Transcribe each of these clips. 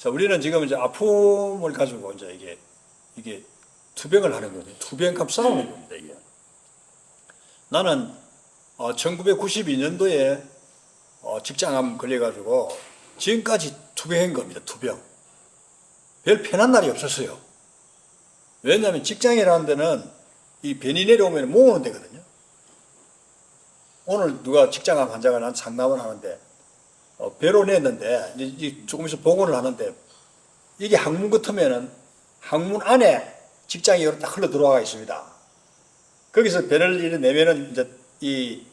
자, 우리는 지금 이제 아픔을 가지고 이제 이게, 이게 투병을 하는 거죠. 투병감 싸우는 겁니다, 이게. 나는 어, 1992년도에 어, 직장암 걸려가지고 지금까지 투병한 겁니다, 투병. 별 편한 날이 없었어요. 왜냐하면 직장이라는 데는 이 변이 내려오면 모으는 데거든요. 오늘 누가 직장암 환자가 난 상담을 하는데 어, 배로 냈는데 이제 이 조금 있어 복원을 하는데 이게 항문 같으면은 항문 안에 직장이 이렇게 딱 흘러 들어와 있습니다. 거기서 배를 내면은 이제 이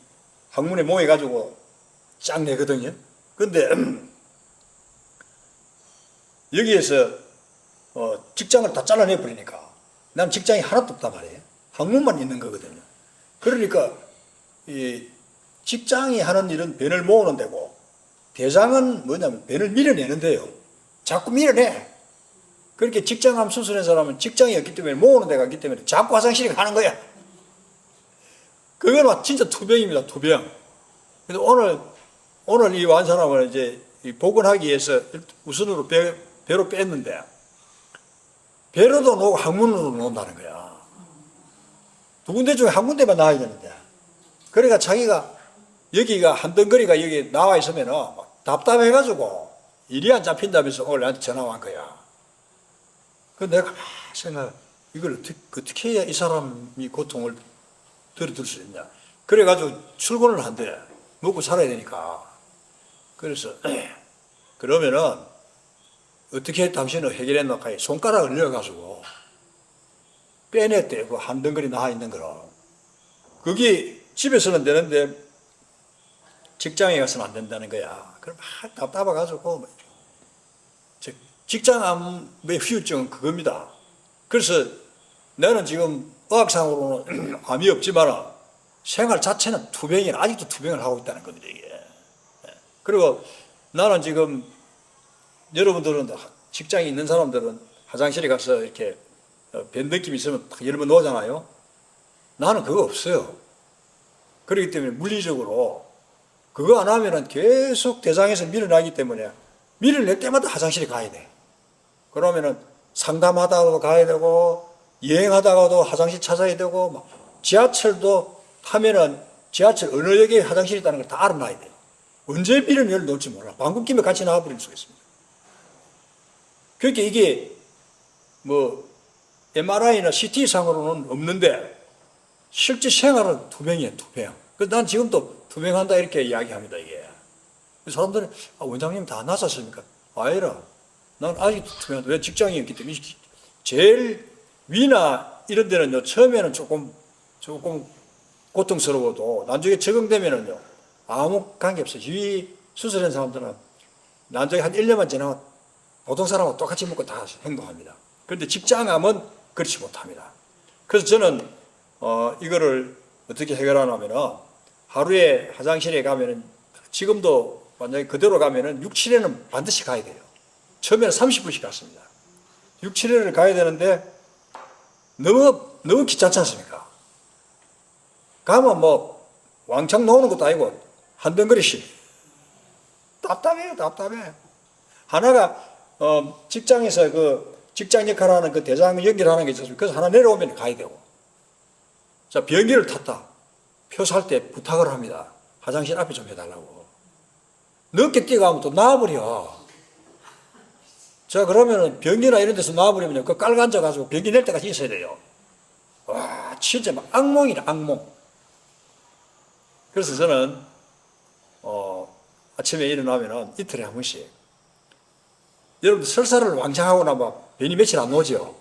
항문에 모여 가지고 쫙 내거든요. 근데 여기에서 어, 직장을 다 잘라내 버리니까 난 직장이 하나도 없단 말이에요. 항문만 있는 거거든요. 그러니까 이 직장이 하는 일은 변을 모으는 데고 대장은 뭐냐면 변을 밀어내는데요. 자꾸 밀어내. 그렇게 직장암 수술한 사람은 직장이 없기 때문에 모으는 데가 있기 때문에 자꾸 화장실에 가는 거야. 그건 진짜 투병입니다. 투병. 그래서 오늘 오늘 이 완 사람을 이제 이 복원하기 위해서 우선으로 배, 배로 뺐는데 배로도 놓고 항문으로 놓는다는 거야. 두 군데 중에 한 군데만 나와야 되는데. 그러니까 자기가 여기가 한 덩거리가 여기 나와 있으면은 막 답답해가지고 일이 안 잡힌다면서 오늘 나한테 전화 온 거야. 그 내가 막 생각, 이걸 어떻게, 어떻게 해야 이 사람이 고통을 들어줄 수 있냐. 그래가지고 출근을 한대. 먹고 살아야 되니까. 그래서, 그러면은, 어떻게 당신은 해결했나? 손가락을 넣어가지고, 빼냈대. 그 한 덩거리 나와 있는 거를. 그게 집에서는 되는데, 직장에 가서는 안 된다는 거야. 그럼 막 답답해가지고, 뭐저 직장암의 후유증은 그겁니다. 그래서 나는 지금 의학상으로는 암이 없지만 생활 자체는 투병이 아직도 투병을 하고 있다는 겁니다. 이게. 예. 그리고 나는 지금 여러분들은 직장에 있는 사람들은 화장실에 가서 이렇게 어, 변 느낌이 있으면 딱 열면 놓잖아요. 나는 그거 없어요. 그렇기 때문에 물리적으로 그거 안 하면은 계속 대장에서 밀어나기 때문에 밀어낼 때마다 화장실에 가야 돼. 그러면은 상담하다가도 가야 되고 여행하다가도 화장실 찾아야 되고 막 지하철도 타면은 지하철 어느 역에 화장실이 있다는 걸 다 알아놔야 돼요. 언제 밀어낼 놓을지 몰라. 방금 김에 같이 나와버릴 수가 있습니다. 그러니까 이게 뭐 MRI나 CT상으로는 없는데 실제 생활은 투병이에요, 투병. 그래서 난 지금도 투병한다 이렇게 이야기합니다, 이게. 사람들은 아, 원장님 다 나섰습니까? 아니라 난 아직도 투명한데 왜 직장이었기 때문에 제일 위나 이런 데는요 처음에는 조금 조금 고통스러워도 나중에 적응되면은요 아무 관계 없어요. 위 수술한 사람들은 나중에 한 1년만 지나면 보통 사람하고 똑같이 먹고 다 행동합니다. 그런데 직장암은 그렇지 못합니다. 그래서 저는 어, 이거를 어떻게 해결하냐면은 하루에 화장실에 가면은 지금도 만약에 그대로 가면은 6, 7회는 반드시 가야 돼요. 처음에는 30분씩 갔습니다. 6, 7회를 가야 되는데 너무 너무 귀찮지 않습니까? 가면 뭐 왕창 나오는 것도 아니고 한 덩그리씩 답답해요, 답답해. 하나가 어, 직장에서 그 직장 역할하는 그 대장 연결하는 게 있었습니다. 그래서 하나 내려오면 가야 되고. 자, 비행기를 탔다. 표 살 때 부탁을 합니다. 화장실 앞에 좀 해달라고. 늦게 뛰어가면 또 나와버려. 자, 그러면은 변기나 이런 데서 나와버리면 그 깔고 앉아가지고 변기 낼 때까지 있어야 돼요. 와, 진짜 막 악몽이다, 악몽. 그래서 저는, 어, 아침에 일어나면은 이틀에 한 번씩. 여러분들 설사를 왕창 하고 나면 변이 며칠 안 오죠.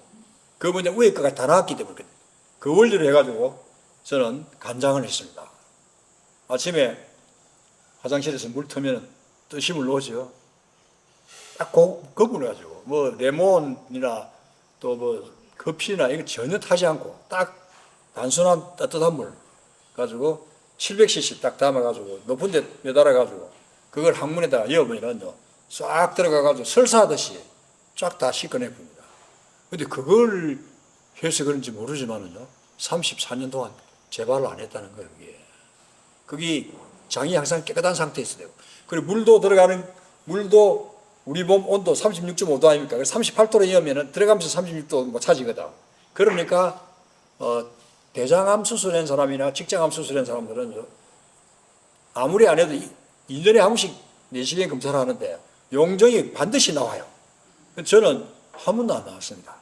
그 뭐냐, 위에 거가 다 나왔기 때문에. 그 원리를 해가지고 저는 간장을 했습니다. 아침에 화장실에서 물 트면 뜨심을 놓죠. 딱 고, 거분해가지고 뭐 레몬이나 또 뭐 커피나 이거 전혀 타지 않고 딱 단순한 따뜻한 물 가지고 700cc 딱 담아가지고 높은 데 매달아가지고 그걸 항문에다가 여으면은요 싹 들어가가지고 설사하듯이 쫙 다 씻어내 봅니다. 근데 그걸 해서 그런지 모르지만은요 34년 동안 재발을 안 했다는 거예요. 그게. 그게 장이 항상 깨끗한 상태에 있어야 되고 그리고 물도 들어가는 물도 우리 몸 온도 36.5도 아닙니까? 38도로 이으면 들어가면서 36도 뭐 차지거든. 그러니까 어, 대장암 수술한 사람이나 직장암 수술한 사람들은 아무리 안 해도 1년에 한 번씩 내시경 검사를 하는데 용종이 반드시 나와요. 저는 한 번도 안 나왔습니다.